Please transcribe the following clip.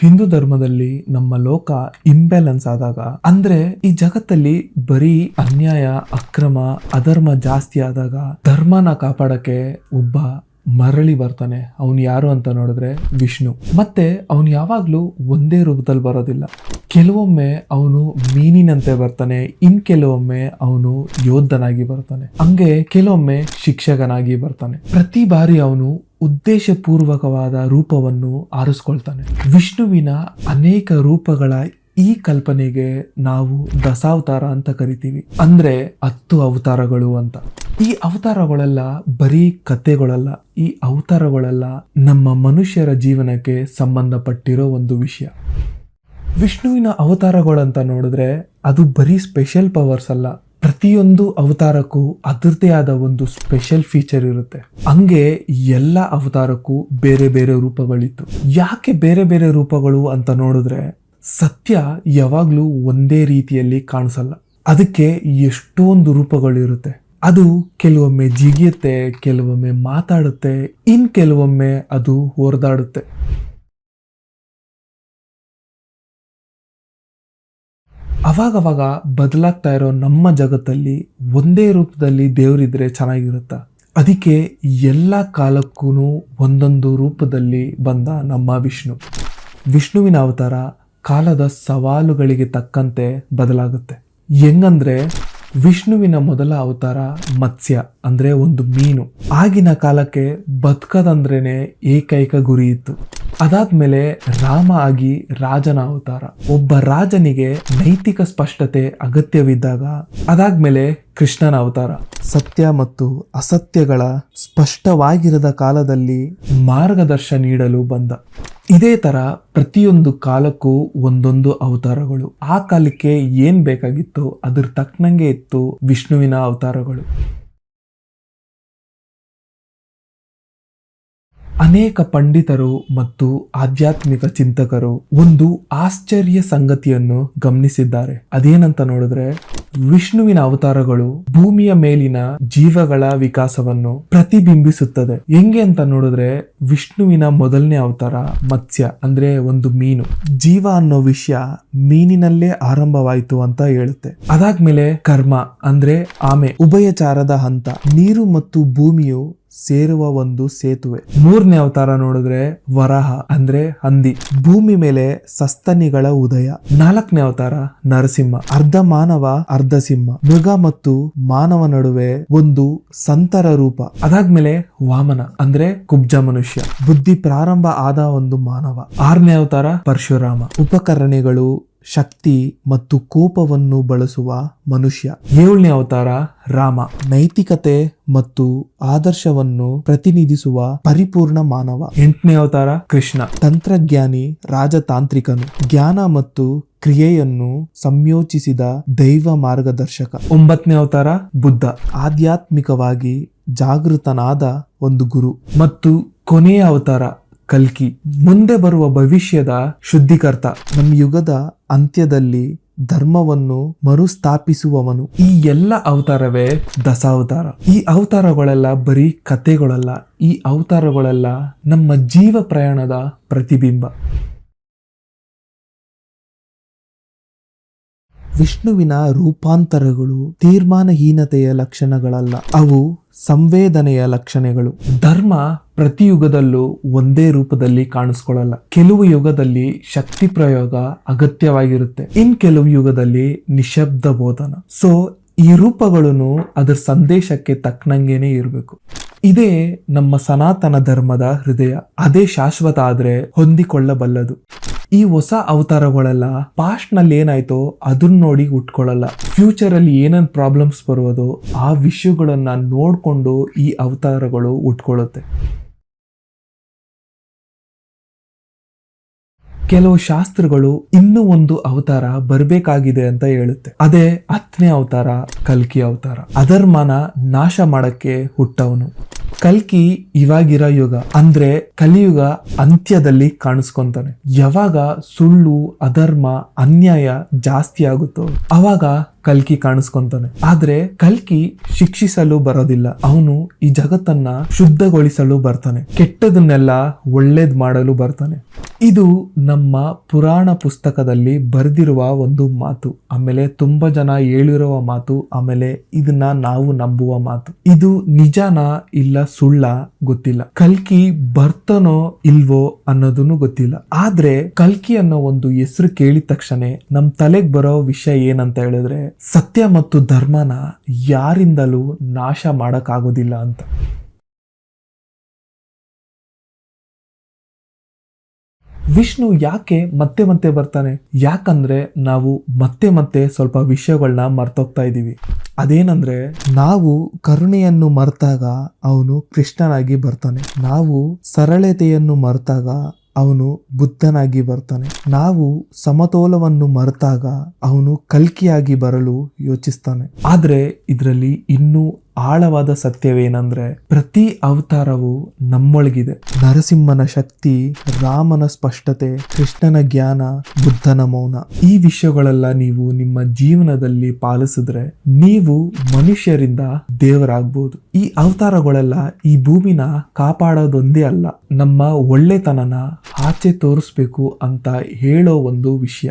ಹಿಂದೂ ಧರ್ಮದಲ್ಲಿ ನಮ್ಮ ಲೋಕ ಇಂಬ್ಯಾಲೆನ್ಸ್ ಆದಾಗ, ಅಂದ್ರೆ ಈ ಜಗತ್ತಲ್ಲಿ ಬರೀ ಅನ್ಯಾಯ, ಅಕ್ರಮ, ಅಧರ್ಮ ಜಾಸ್ತಿ ಆದಾಗ ಧರ್ಮನ ಕಾಪಾಡಕ್ಕೆ ಒಬ್ಬ ಮರಳಿ ಬರ್ತಾನೆ. ಅವನು ಯಾರು ಅಂತ ನೋಡಿದ್ರೆ ವಿಷ್ಣು. ಮತ್ತೆ ಅವನು ಯಾವಾಗ್ಲೂ ಒಂದೇ ರೂಪದಲ್ಲಿ ಬರೋದಿಲ್ಲ. ಕೆಲವೊಮ್ಮೆ ಅವನು ಮೀನಿನಂತೆ ಬರ್ತಾನೆ, ಇನ್ ಕೆಲವೊಮ್ಮೆ ಅವನು ಯೋಧನಾಗಿ ಬರ್ತಾನೆ. ಹಂಗೆ ಕೆಲವೊಮ್ಮೆ ಶಿಕ್ಷಕನಾಗಿ ಬರ್ತಾನೆ. ಪ್ರತಿ ಬಾರಿ ಅವನು ಉದ್ದೇಶಪೂರ್ವಕವಾದ ರೂಪವನ್ನು ಆರಿಸ್ಕೊಳ್ತಾನೆ. ವಿಷ್ಣುವಿನ ಅನೇಕ ರೂಪಗಳ ಈ ಕಲ್ಪನೆಗೆ ನಾವು ದಸಾವತಾರ ಅಂತ ಕರಿತೀವಿ. ಅಂದ್ರೆ ಹತ್ತು ಅವತಾರಗಳು ಅಂತ. ಈ ಅವತಾರಗಳೆಲ್ಲ ಬರೀ ಕಥೆಗಳಲ್ಲ. ಈ ಅವತಾರಗಳೆಲ್ಲ ನಮ್ಮ ಮನುಷ್ಯರ ಜೀವನಕ್ಕೆ ಸಂಬಂಧಪಟ್ಟಿರೋ ಒಂದು ವಿಷಯ. ವಿಷ್ಣುವಿನ ಅವತಾರಗಳಂತ ನೋಡಿದ್ರೆ ಅದು ಬರೀ ಸ್ಪೆಷಲ್ ಪವರ್ಸ್ ಅಲ್ಲ. ಪ್ರತಿಯೊಂದು ಅವತಾರಕ್ಕೂ ಅದರದೇ ಆದ ಒಂದು ಸ್ಪೆಷಲ್ ಫೀಚರ್ ಇರುತ್ತೆ. ಹಂಗೆ ಎಲ್ಲ ಅವತಾರಕ್ಕೂ ಬೇರೆ ಬೇರೆ ರೂಪಗಳಿತ್ತು. ಯಾಕೆ ಬೇರೆ ಬೇರೆ ರೂಪಗಳು ಅಂತ ನೋಡಿದ್ರೆ, ಸತ್ಯ ಯಾವಾಗಲೂ ಒಂದೇ ರೀತಿಯಲ್ಲಿ ಕಾಣಿಸಲ್ಲ. ಅದಕ್ಕೆ ಎಷ್ಟೊಂದು ರೂಪಗಳಿರುತ್ತೆ. ಅದು ಕೆಲವೊಮ್ಮೆ ಜಿಗಿಯುತ್ತೆ, ಕೆಲವೊಮ್ಮೆ ಮಾತಾಡುತ್ತೆ, ಇನ್ ಕೆಲವೊಮ್ಮೆ ಅದು ಹೊರದಾಡುತ್ತೆ ಅವಾಗವಾಗ ಬದಲಾಗ್ತಾ ಇರೋ ನಮ್ಮ ಜಗತ್ತಲ್ಲಿ ಒಂದೇ ರೂಪದಲ್ಲಿ ದೇವರಿದ್ರೆ ಚೆನ್ನಾಗಿರುತ್ತಾ? ಅದಕ್ಕೆ ಎಲ್ಲ ಕಾಲಕ್ಕೂ ಒಂದೊಂದು ರೂಪದಲ್ಲಿ ಬಂದ ನಮ್ಮ ವಿಷ್ಣು. ವಿಷ್ಣುವಿನ ಅವತಾರ ಕಾಲದ ಸವಾಲುಗಳಿಗೆ ತಕ್ಕಂತೆ ಬದಲಾಗುತ್ತೆ. ಹೆಂಗಂದ್ರೆ ವಿಷ್ಣುವಿನ ಮೊದಲ ಅವತಾರ ಮತ್ಸ್ಯ, ಅಂದ್ರೆ ಒಂದು ಮೀನು. ಆಗಿನ ಕಾಲಕ್ಕೆ ಬದುಕದಂದ್ರೇನೆ ಏಕೈಕ ಗುರಿ ಇತ್ತು. ಅದಾದ್ಮೇಲೆ ರಾಮ ಆಗಿ ರಾಜನ ಅವತಾರ. ಒಬ್ಬ ರಾಜನಿಗೆ ನೈತಿಕ ಸ್ಪಷ್ಟತೆ ಅಗತ್ಯವಿದ್ದಾಗ ಅದಾದ್ಮೇಲೆ ಕೃಷ್ಣನ ಅವತಾರ. ಸತ್ಯ ಮತ್ತು ಅಸತ್ಯಗಳ ಸ್ಪಷ್ಟವಾಗಿರದ ಕಾಲದಲ್ಲಿ ಮಾರ್ಗದರ್ಶ ನೀಡಲು ಬಂದ. ಇದೇ ತರ ಪ್ರತಿಯೊಂದು ಕಾಲಕ್ಕೂ ಒಂದೊಂದು ಅವತಾರಗಳು. ಆ ಕಾಲಕ್ಕೆ ಏನ್ ಬೇಕಾಗಿತ್ತು ಅದ್ರ ತಕ್ಕನಂಗೆ ಇತ್ತು ವಿಷ್ಣುವಿನ ಅವತಾರಗಳು. ಅನೇಕ ಪಂಡಿತರು ಮತ್ತು ಆಧ್ಯಾತ್ಮಿಕ ಚಿಂತಕರು ಒಂದು ಆಶ್ಚರ್ಯ ಸಂಗತಿಯನ್ನು ಗಮನಿಸಿದ್ದಾರೆ. ಅದೇನಂತ ನೋಡಿದ್ರೆ, ವಿಷ್ಣುವಿನ ಅವತಾರಗಳು ಭೂಮಿಯ ಮೇಲಿನ ಜೀವಗಳ ವಿಕಾಸವನ್ನು ಪ್ರತಿಬಿಂಬಿಸುತ್ತದೆ. ಹೆಂಗೆ ಅಂತ ನೋಡಿದ್ರೆ, ವಿಷ್ಣುವಿನ ಮೊದಲನೇ ಅವತಾರ ಮತ್ಸ್ಯ, ಅಂದ್ರೆ ಒಂದು ಮೀನು. ಜೀವ ಅನ್ನೋ ವಿಷಯ ಮೀನಿನಲ್ಲೇ ಆರಂಭವಾಯಿತು ಅಂತ ಹೇಳುತ್ತೆ. ಅದಾದ್ಮೇಲೆ ಕರ್ಮ, ಅಂದ್ರೆ ಆಮೆ, ಉಭಯಚಾರದ ಹಂತ. ನೀರು ಮತ್ತು ಭೂಮಿಯು ಸೇರುವ ಒಂದು ಸೇತುವೆ. ಮೂರನೇ ಅವತಾರ ನೋಡಿದ್ರೆ ವರಹ, ಅಂದ್ರೆ ಹಂದಿ. ಭೂಮಿ ಮೇಲೆ ಸಸ್ತನಿಗಳ ಉದಯ. ನಾಲ್ಕನೇ ಅವತಾರ ನರಸಿಂಹ, ಅರ್ಧ ಮಾನವ, ಅರ್ಧ ಸಿಂಹ. ಮೃಗ ಮತ್ತು ಮಾನವ ನಡುವೆ ಒಂದು ಸಂತರ ರೂಪ. ಅದಾದ್ಮೇಲೆ ವಾಮನ, ಅಂದ್ರೆ ಕುಬ್ಜ ಮನುಷ್ಯ. ಬುದ್ಧಿ ಪ್ರಾರಂಭ ಆದ ಒಂದು ಮಾನವ. ಆರನೇ ಅವತಾರ ಪರಶುರಾಮ. ಉಪಕರಣಗಳು ಶಕ್ತಿ ಮತ್ತು ಕೋಪವನ್ನು ಬಳಸುವ ಮನುಷ್ಯ. ಏಳನೇ ಅವತಾರ ರಾಮ. ನೈತಿಕತೆ ಮತ್ತು ಆದರ್ಶವನ್ನು ಪ್ರತಿನಿಧಿಸುವ ಪರಿಪೂರ್ಣ ಮಾನವ. ಎಂಟನೇ ಅವತಾರ ಕೃಷ್ಣ. ತಂತ್ರಜ್ಞಾನಿ, ರಾಜತಾಂತ್ರಿಕನು. ಜ್ಞಾನ ಮತ್ತು ಕ್ರಿಯೆಯನ್ನು ಸಂಯೋಜಿಸಿದ ದೈವ ಮಾರ್ಗದರ್ಶಕ. ಒಂಬತ್ತನೇ ಅವತಾರ ಬುದ್ಧ. ಆಧ್ಯಾತ್ಮಿಕವಾಗಿ ಜಾಗೃತನಾದ ಒಂದು ಗುರು. ಮತ್ತು ಕೊನೆಯ ಅವತಾರ ಕಲ್ಕಿ. ಮುಂದೆ ಬರುವ ಭವಿಷ್ಯದ ಶುದ್ಧಿಕರ್ತ. ನಮ್ಮ ಯುಗದ ಅಂತ್ಯದಲ್ಲಿ ಧರ್ಮವನ್ನು ಮರುಸ್ಥಾಪಿಸುವವನು. ಈ ಎಲ್ಲ ಅವತಾರವೇ ದಸಾವತಾರ ಈ ಅವತಾರಗಳೆಲ್ಲ ಬರೀ ಕಥೆಗಳಲ್ಲ. ಈ ಅವತಾರಗಳೆಲ್ಲ ನಮ್ಮ ಜೀವ ಪ್ರಯಾಣದ ಪ್ರತಿಬಿಂಬ. ವಿಷ್ಣುವಿನ ರೂಪಾಂತರಗಳು ತೀರ್ಮಾನಹೀನತೆಯ ಲಕ್ಷಣಗಳಲ್ಲ. ಅವು ಸಂವೇದನೆಯ ಲಕ್ಷಣಗಳು. ಧರ್ಮ ಪ್ರತಿ ಯುಗದಲ್ಲೂ ಒಂದೇ ರೂಪದಲ್ಲಿ ಕಾಣಿಸ್ಕೊಳ್ಳಲ್ಲ. ಕೆಲವು ಯುಗದಲ್ಲಿ ಶಕ್ತಿ ಪ್ರಯೋಗ ಅಗತ್ಯವಾಗಿರುತ್ತೆ. ಇನ್ ಕೆಲವು ಯುಗದಲ್ಲಿ ನಿಶಬ್ದ ಬೋಧನ. ಸೊ ಈ ರೂಪಗಳನ್ನು ಅದರ ಸಂದೇಶಕ್ಕೆ ತಕ್ಕನಂಗೆನೆ ಇರಬೇಕು. ಇದೇ ನಮ್ಮ ಸನಾತನ ಧರ್ಮದ ಹೃದಯ. ಅದೇ ಶಾಶ್ವತ ಆದರೆ ಹೊಂದಿಕೊಳ್ಳಬಲ್ಲದು. ಈ ಹೊಸ ಅವತಾರಗಳೆಲ್ಲ ಪಾಸ್ಟ್ನಲ್ಲಿ ಏನಾಯ್ತೋ ಅದನ್ನ ನೋಡಿ ಉಟ್ಕೊಳ್ಳಲ್ಲ ಫ್ಯೂಚರ್ ಅಲ್ಲಿ ಏನೇನ್ ಪ್ರಾಬ್ಲಮ್ಸ್ ಬರುವುದೋ ಆ ವಿಷಯಗಳನ್ನ ನೋಡ್ಕೊಂಡು ಈ ಅವತಾರಗಳು ಉಟ್ಕೊಳ್ಳುತ್ತೆ ಕೆಲವು ಶಾಸ್ತ್ರಗಳು ಇನ್ನೂ ಒಂದು ಅವತಾರ ಬರಬೇಕಾಗಿದೆ ಅಂತ ಹೇಳುತ್ತೆ. ಅದೇ ಹತ್ತನೇ ಅವತಾರ, ಕಲ್ಕಿ ಅವತಾರ. ಅಧರ್ಮನ ನಾಶ ಮಾಡಕ್ಕೆ ಹುಟ್ಟವನು. ಕಲ್ಕಿ ಇವಾಗಿರೋ ಯುಗ ಅಂದ್ರೆ ಕಲಿಯುಗ ಅಂತ್ಯದಲ್ಲಿ ಕಾಣಿಸ್ಕೊಂತಾನೆ. ಯಾವಾಗ ಸುಳ್ಳು ಅಧರ್ಮ ಅನ್ಯಾಯ ಜಾಸ್ತಿ ಆಗುತ್ತೋ ಅವಾಗ ಕಲ್ಕಿ ಕಾಣಿಸ್ಕೊಂತಾನೆ. ಆದ್ರೆ ಕಲ್ಕಿ ಶಿಕ್ಷಿಸಲು ಬರೋದಿಲ್ಲ. ಅವನು ಈ ಜಗತ್ತನ್ನ ಶುದ್ಧಗೊಳಿಸಲು ಬರ್ತಾನೆ. ಕೆಟ್ಟದನ್ನೆಲ್ಲ ಒಳ್ಳೇದ್ ಮಾಡಲು ಬರ್ತಾನೆ. ಇದು ನಮ್ಮ ಪುರಾಣ ಪುಸ್ತಕದಲ್ಲಿ ಬರೆದಿರುವ ಒಂದು ಮಾತು. ಆಮೇಲೆ ತುಂಬಾ ಜನ ಹೇಳಿರುವ ಮಾತು, ಆಮೇಲೆ ಇದನ್ನ ನಾವು ನಂಬುವ ಮಾತು. ಇದು ನಿಜಾನ ಇಲ್ಲ ಸುಳ್ಳ ಗೊತ್ತಿಲ್ಲ. ಕಲ್ಕಿ ಬರ್ತನೋ ಇಲ್ವೋ ಅನ್ನೋದನ್ನು ಗೊತ್ತಿಲ್ಲ. ಆದ್ರೆ ಕಲ್ಕಿ ಅನ್ನೋ ಒಂದು ಹೆಸರು ಕೇಳಿದ ತಕ್ಷಣ ನಮ್ ತಲೆಗೆ ಬರೋ ವಿಷಯ ಏನಂತ ಹೇಳಿದ್ರೆ ಸತ್ಯ ಮತ್ತು ಧರ್ಮನ ಯಾರಿಂದಲೂ ನಾಶ ಮಾಡೋಕ್ಕಾಗೋದಿಲ್ಲ ಅಂತ. ವಿಷ್ಣು ಯಾಕೆ ಮತ್ತೆ ಮತ್ತೆ ಬರ್ತಾನೆ? ಯಾಕಂದ್ರೆ ನಾವು ಮತ್ತೆ ಮತ್ತೆ ಸ್ವಲ್ಪ ವಿಷಯಗಳನ್ನ ಮರ್ತೋಗ್ತಾ ಇದ್ದೀವಿ. ಅದೇನಂದ್ರೆ, ನಾವು ಕರುಣೆಯನ್ನು ಮರೆತಾಗ ಅವನು ಕೃಷ್ಣನಾಗಿ ಬರ್ತಾನೆ. ನಾವು ಸರಳತೆಯನ್ನು ಮರೆತಾಗ ಅವನು ಬುದ್ಧನಾಗಿ ಬರ್ತಾನೆ. ನಾವು ಸಮತೋಲವನ್ನು ಮರೆತಾಗ ಅವನು ಕಲ್ಕಿಯಾಗಿ ಬರಲು ಯೋಚಿಸ್ತಾನೆ. ಆದರೆ ಇದರಲ್ಲಿ ಇನ್ನೂ ಆಳವಾದ ಸತ್ಯವೇನಂದ್ರೆ ಪ್ರತಿ ಅವತಾರವು ನಮ್ಮೊಳಗಿದೆ. ನರಸಿಂಹನ ಶಕ್ತಿ, ರಾಮನ ಸ್ಪಷ್ಟತೆ, ಕೃಷ್ಣನ ಜ್ಞಾನ, ಬುದ್ಧನ ಮೌನ. ಈ ವಿಷಯಗಳೆಲ್ಲ ನೀವು ನಿಮ್ಮ ಜೀವನದಲ್ಲಿ ಪಾಲಿಸಿದ್ರೆ ನೀವು ಮನುಷ್ಯರಿಂದ ದೇವರಾಗ್ಬೋದು. ಈ ಅವತಾರಗಳೆಲ್ಲ ಈ ಭೂಮಿನ ಕಾಪಾಡೋದೊಂದೇ ಅಲ್ಲ, ನಮ್ಮ ಒಳ್ಳೆತನನ ಆಚೆ ತೋರಿಸ್ಬೇಕು ಅಂತ ಹೇಳೋ ಒಂದು ವಿಷಯ.